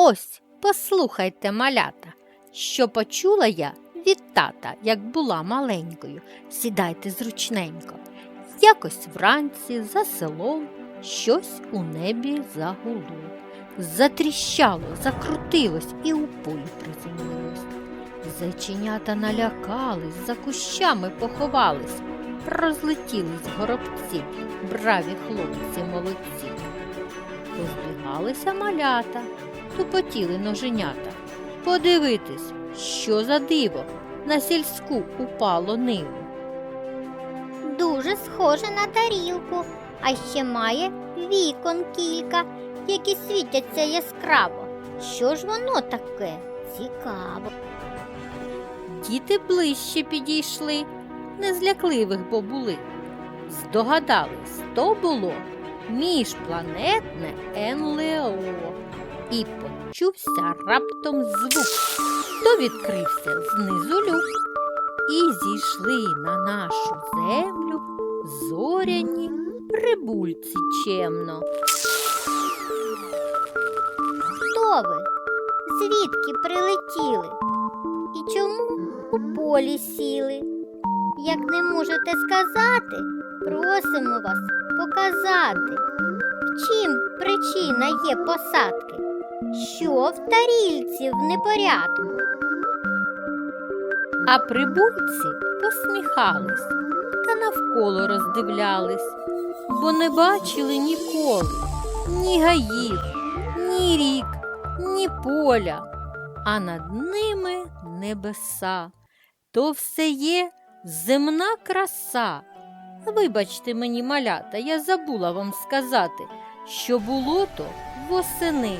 Ось, послухайте, малята, що почула я від тата, як була маленькою. Сідайте зручненько. Якось вранці за селом щось у небі загуло. Затріщало, закрутилось і у полі приземлилось. Зайченята налякались, за кущами поховались, розлетілись горобці, браві хлопці молодці. Позбігалися малята, тупотіли ноженята. Подивитись, що за диво на сільську упало ниву. Дуже схоже на тарілку, а ще має вікон кілька, які світяться яскраво. Що ж воно таке? Цікаво. Діти ближче підійшли, незлякливих бо були. Здогадались, то було міжпланетне НЛО. І почувся раптом звук, то відкрився знизу люк. І зійшли на нашу землю зоряні прибульці чемно. Хто ви? Звідки прилетіли? І чому у полі сіли? Як не можете сказати, просимо вас показати. В чим причина є посадки? Що в тарільці в непорядку? А прибульці посміхались та навколо роздивлялись, бо не бачили ніколи ні гаїв, ні рік, ні поля, а над ними небеса. То все є земна краса. Вибачте мені, малята, я забула вам сказати, що було то восени,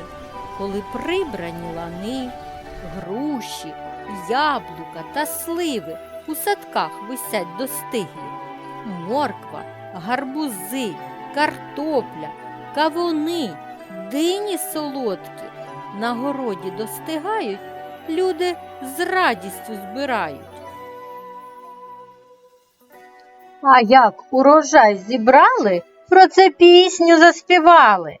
коли прибрані лани, груші, яблука та сливи у садках висять достиглі, морква, гарбузи, картопля, кавуни, дині солодкі. На городі достигають, люди з радістю збирають. А як урожай зібрали, про це пісню заспівали.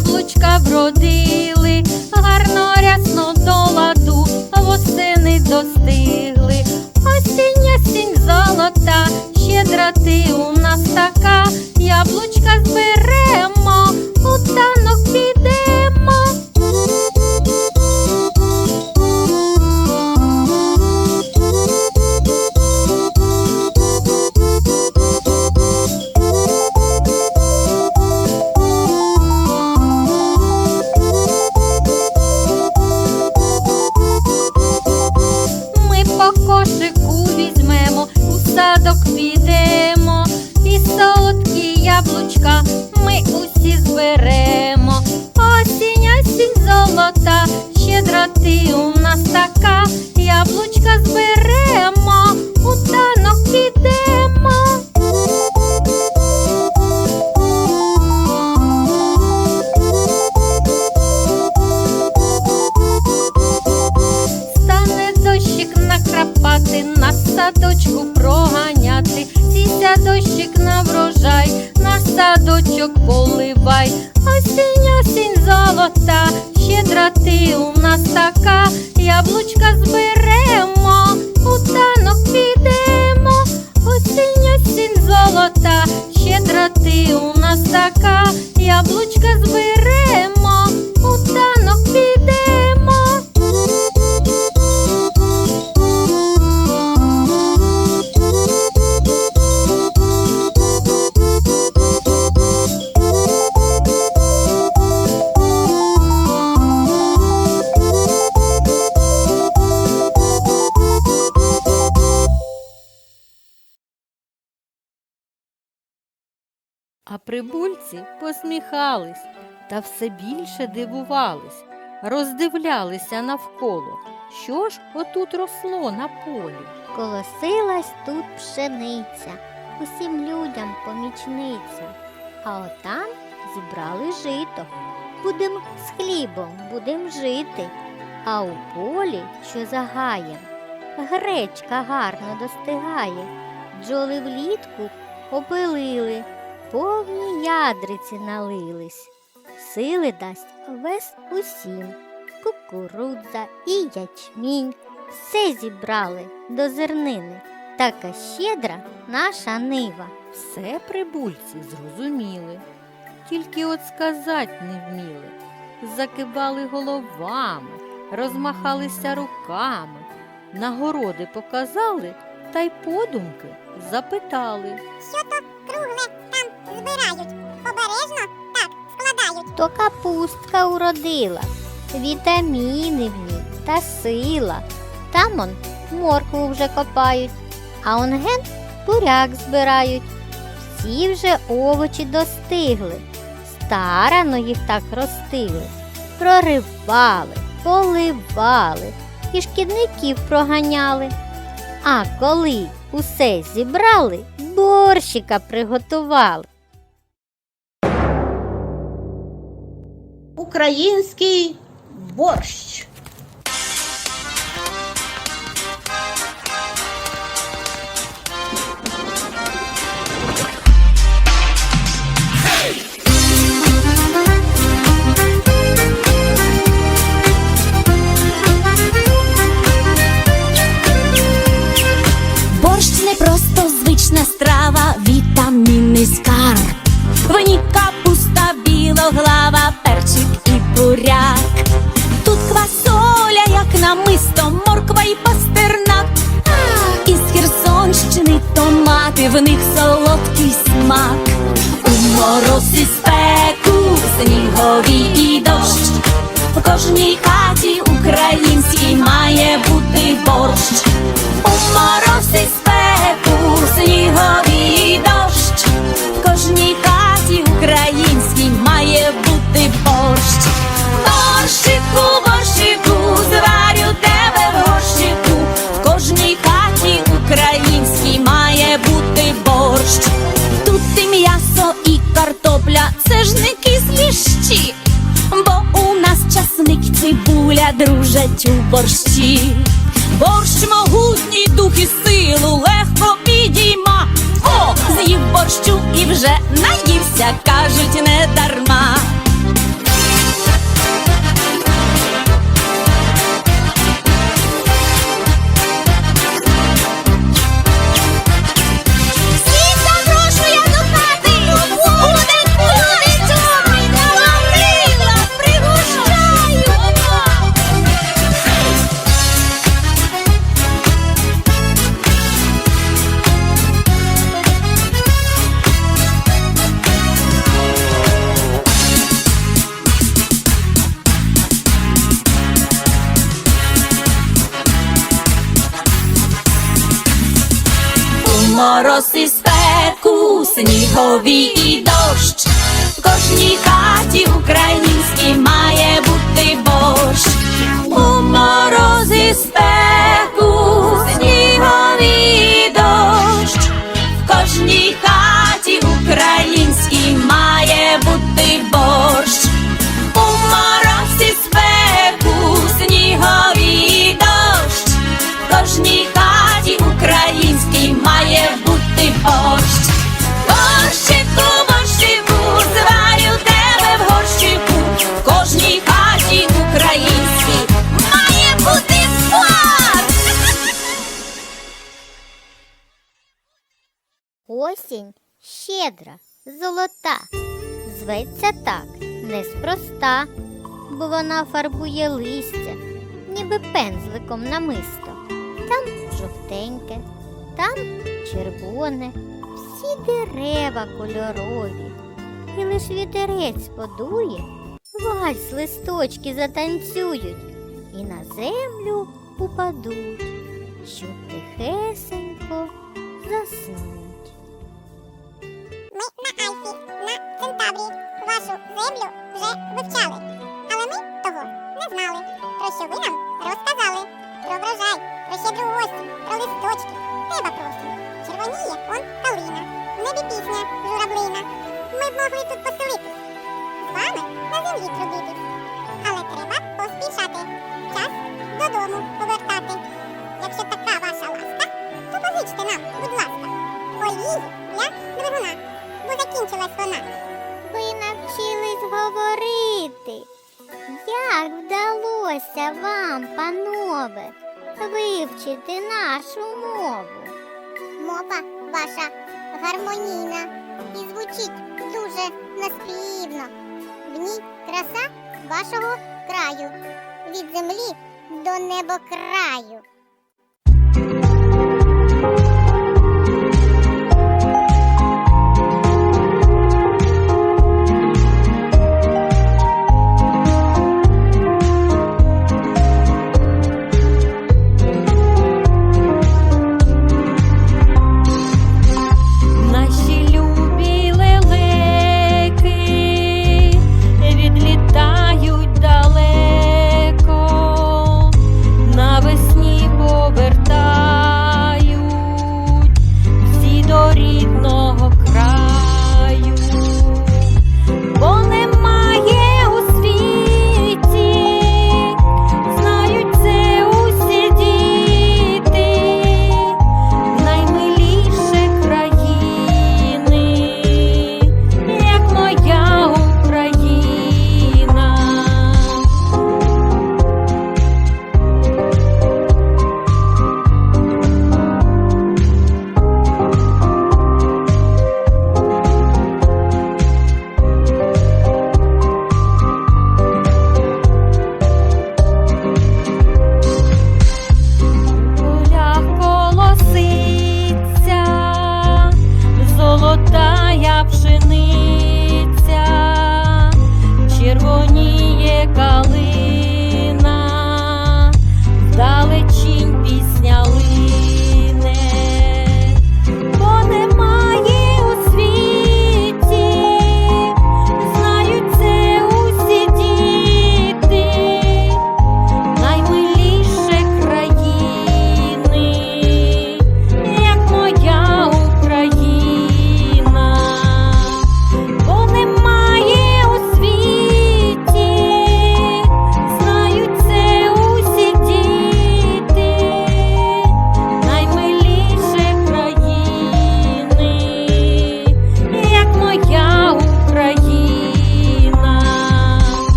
Яблучка вродили, гарно рясно до ладу, восени достигли. Осінь, осінь золота, щедра ти у нас така, А прибульці посміхались та все більше дивувались, роздивлялися навколо, що ж отут росло на полі. Колосилась тут пшениця, усім людям помічниця. А отам зібрали жито. Будем з хлібом, будем жити. А у полі, що за гаєм, гречка гарно достигає. Бджоли влітку опилили, повні ядриці налились. Сили дасть вес усім, кукурудза і ячмінь. Все зібрали до зернини, така щедра наша нива. Все прибульці зрозуміли, тільки от сказать не вміли. Закивали головами, розмахалися руками, нагороди показали та й подумки запитали. Що кругле там збирають. Обережно так складають. То капустка уродила, вітаміни в ній та сила. Там он моркву вже копають, а он ген буряк збирають. Всі вже овочі достигли, старано їх так ростили, проривали, поливали і шкідників проганяли. А коли усе зібрали, борщика приготували. Український борщ. Намисто, морква і пастернак. Із Херсонщини томати, в них солодкий смак. У мороз і спеку, снігові і дощ. В кожній хаті українській має бути борщ. У мороз і спеку, снігові і дощ. Кисліші. Бо у нас часник, цибуля дружать у борщі. Борщ могутній дух і силу легко підійма. О, з'їв борщу і вже наївся, кажуть не дарма. У спеку, снігові і дощ. В кожній хаті українській має бути борщ. У мороз і спеку, Осінь щедра, золота, зветься так неспроста, бо вона фарбує листя, ніби пензликом намисто. Там жовтеньке, там червоне, всі дерева кольорові, і лиш вітерець подує, вальс листочки затанцюють і на землю упадуть, щоб тихесенько заснуть. Таврії вашу землю вже вивчали, але ми того не знали, про що ви нам розказали. Про врожай, про щедру осінь, про листочки, Треба просить. Червоніє он калина, небі пісня журавлина. Ми б могли тут поселитись, з вами на землі трудитись. вчити нашу мову. Мова ваша гармонійна і звучить дуже наспівно. В ній краса вашого краю від землі до небокраю.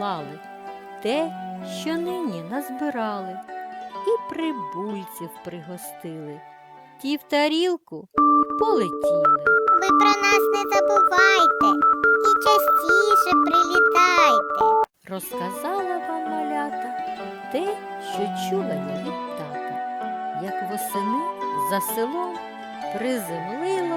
поклали те, що нині назбирали, і прибульців пригостили. Ті в тарілку полетіли. Ви про нас не забувайте і частіше прилітайте. Розказала вам малята те, що чула я від тата, як восени за селом приземлили.